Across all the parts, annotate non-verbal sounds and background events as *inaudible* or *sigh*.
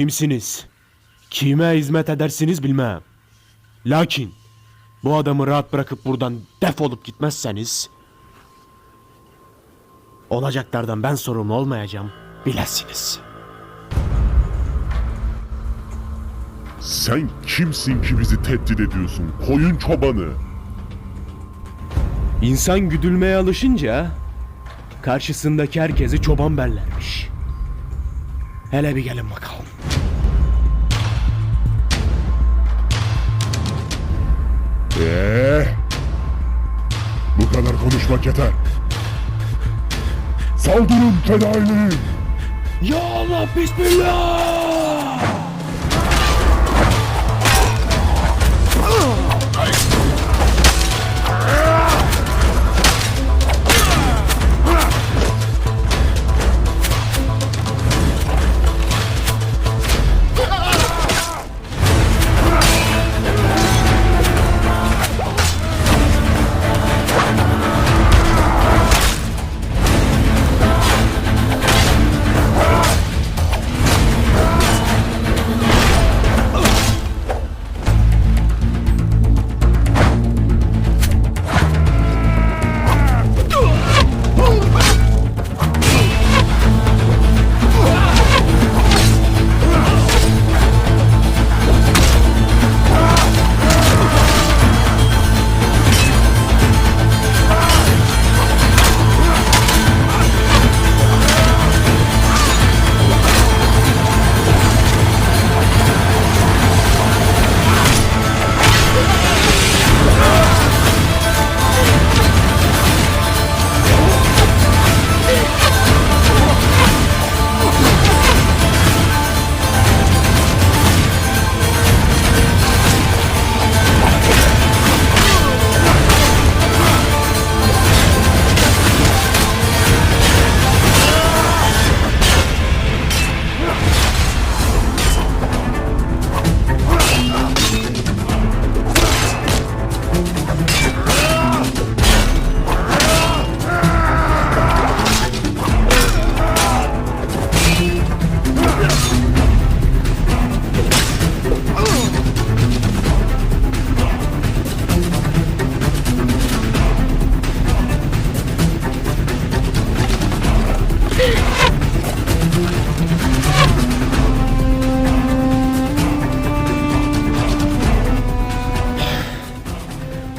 Kimsiniz? Kime hizmet edersiniz bilmem. Lakin bu adamı rahat bırakıp buradan defolup gitmezseniz olacaklardan ben sorumlu olmayacağım bilesiniz. Sen kimsin ki bizi tehdit ediyorsun? Koyun çobanı. İnsan güdülmeye alışınca karşısındaki herkesi çoban bellermiş. Hele bir gelin bakalım. Ee, bu kadar konuşmak yeter. Saldırın fedailiğim. Ya Allah bismillah!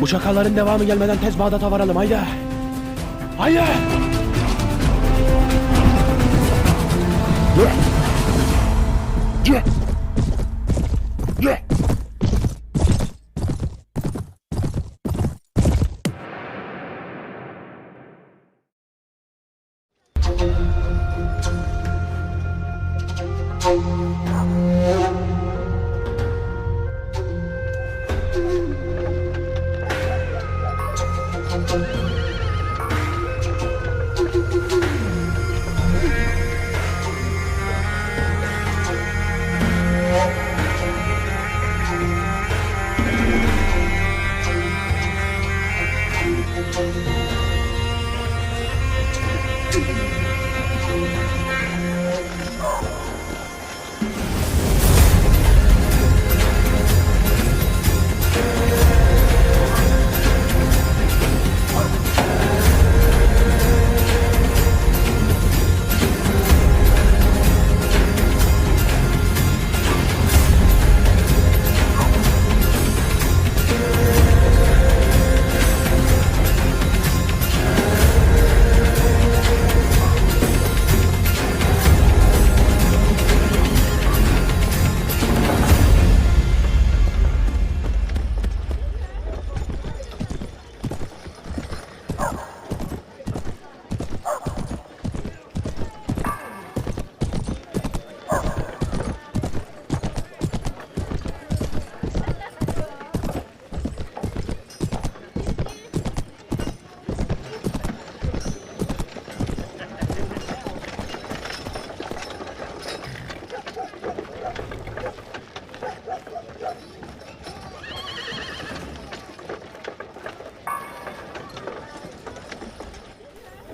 Bu çakalların devamı gelmeden tez Bağdat'a varalım haydi. Haydi! Gel. Gel. 中。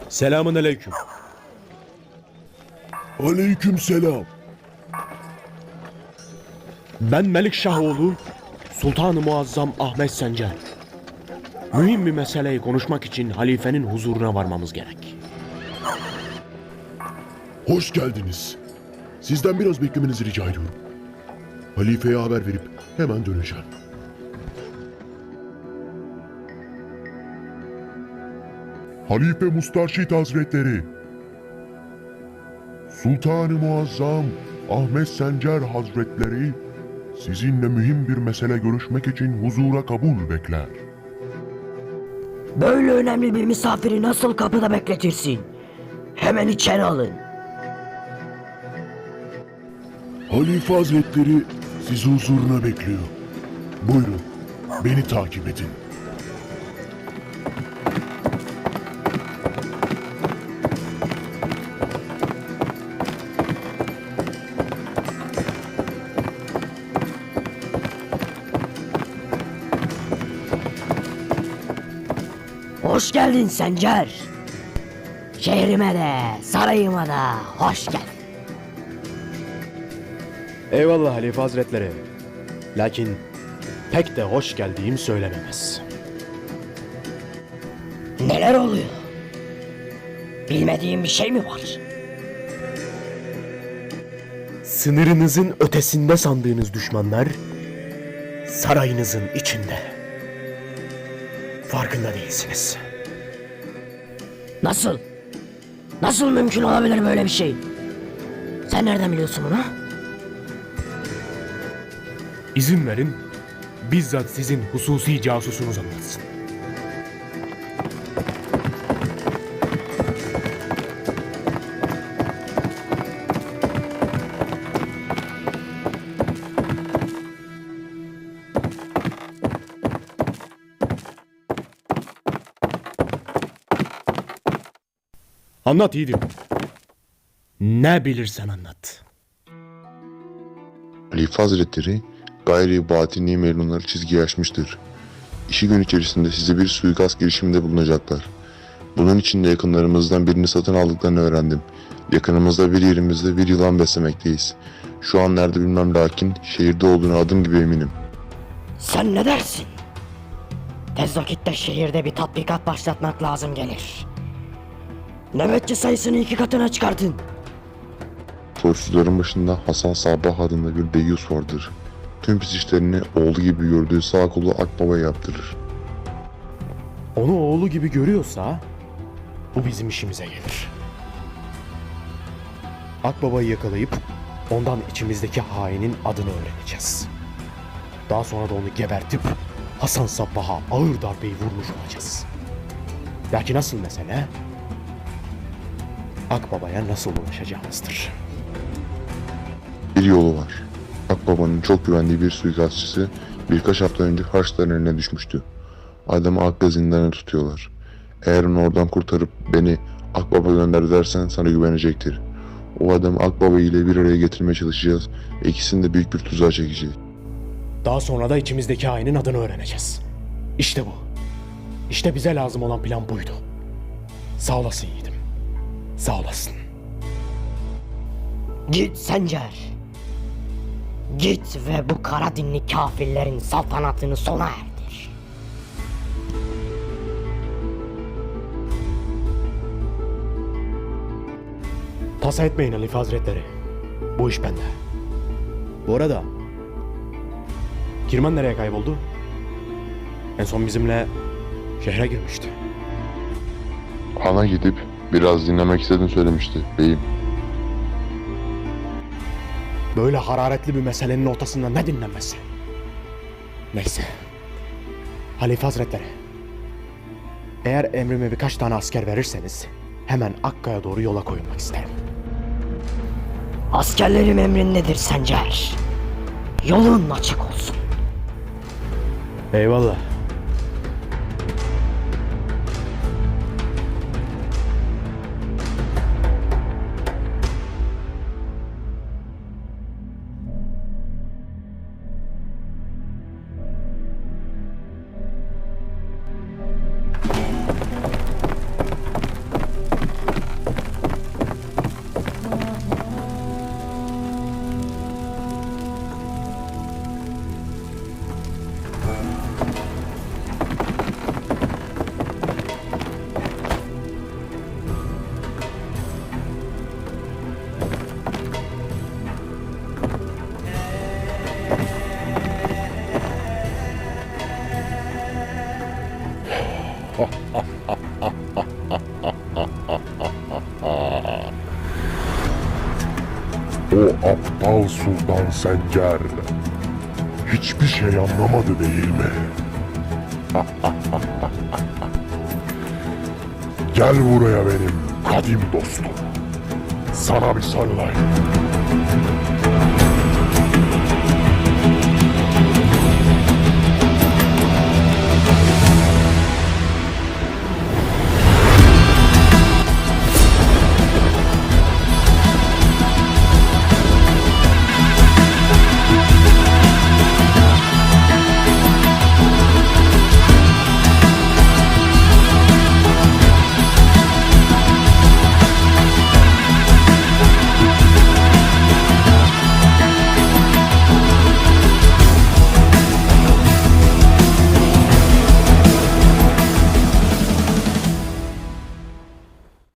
Selamun aleyküm. Aleyküm selam. Ben Melik Şahoğlu, Sultan-ı Muazzam Ahmet Sencer. Mühim bir meseleyi konuşmak için halifenin huzuruna varmamız gerek. Hoş geldiniz. Sizden biraz beklemenizi rica ediyorum. Halifeye haber verip hemen döneceğim. Halife Mustarşit Hazretleri Sultan-ı Muazzam Ahmet Sencer Hazretleri sizinle mühim bir mesele görüşmek için huzura kabul bekler. Böyle önemli bir misafiri nasıl kapıda bekletirsin? Hemen içeri alın. Halife Hazretleri sizi huzuruna bekliyor. Buyurun, beni takip edin. Hoş geldin Sencer. Şehrime de, sarayıma da hoş geldin. Eyvallah Halife Hazretleri. Lakin pek de hoş geldiğim söylenemez. Neler oluyor? Bilmediğim bir şey mi var? Sınırınızın ötesinde sandığınız düşmanlar sarayınızın içinde. Farkında değilsiniz. Nasıl? Nasıl mümkün olabilir böyle bir şey? Sen nereden biliyorsun bunu? İzin verin bizzat sizin hususi casusunuz anlatsın. Anlat yiğidim. Ne bilirsen anlat. Halife Hazretleri gayri batini memnunları çizgiye aşmıştır. İşi gün içerisinde size bir suikast girişiminde bulunacaklar. Bunun için de yakınlarımızdan birini satın aldıklarını öğrendim. Yakınımızda bir yerimizde bir yılan beslemekteyiz. Şu an nerede bilmem lakin şehirde olduğunu adım gibi eminim. Sen ne dersin? Tez vakitte şehirde bir tatbikat başlatmak lazım gelir. Nöbetçi sayısını iki katına çıkartın. Soysuzların başında Hasan Sabah adında bir deyyus vardır. Tüm pis işlerini oğlu gibi gördüğü sağ kolu Akbaba yaptırır. Onu oğlu gibi görüyorsa bu bizim işimize gelir. Akbaba'yı yakalayıp ondan içimizdeki hainin adını öğreneceğiz. Daha sonra da onu gebertip Hasan Sabbah'a ağır darbeyi vurmuş olacağız. Lakin asıl mesele Akbaba'ya nasıl ulaşacağımızdır. Bir yolu var. Akbaba'nın çok güvendiği bir suikastçısı birkaç hafta önce Haçlıların eline düşmüştü. Adamı Akka zindanına tutuyorlar. Eğer onu oradan kurtarıp beni Akbaba gönder dersen sana güvenecektir. O adamı Akbaba ile bir araya getirmeye çalışacağız ikisini de büyük bir tuzağa çekeceğiz. Daha sonra da içimizdeki hainin adını öğreneceğiz. İşte bu. İşte bize lazım olan plan buydu. Sağ olasın yiğidim. Sağ olasın. Git Sencer. Git ve bu kara dinli kafirlerin saltanatını sona erdir. Tasa etmeyin Halife Hazretleri. Bu iş bende. Bu arada... Kirman nereye kayboldu? En son bizimle şehre girmişti. Han'a gidip biraz dinlemek istediğini söylemişti beyim. Böyle hararetli bir meselenin ortasında ne dinlenmesi? Neyse. Halife Hazretleri. Eğer emrime birkaç tane asker verirseniz hemen Akka'ya doğru yola koyulmak isterim. Askerlerim emrindedir Sencer. Yolun açık olsun. Eyvallah. Aptal Sultan Sencer hiçbir şey anlamadı değil mi? *laughs* Gel buraya benim kadim dostum. Sana bir sarılayım.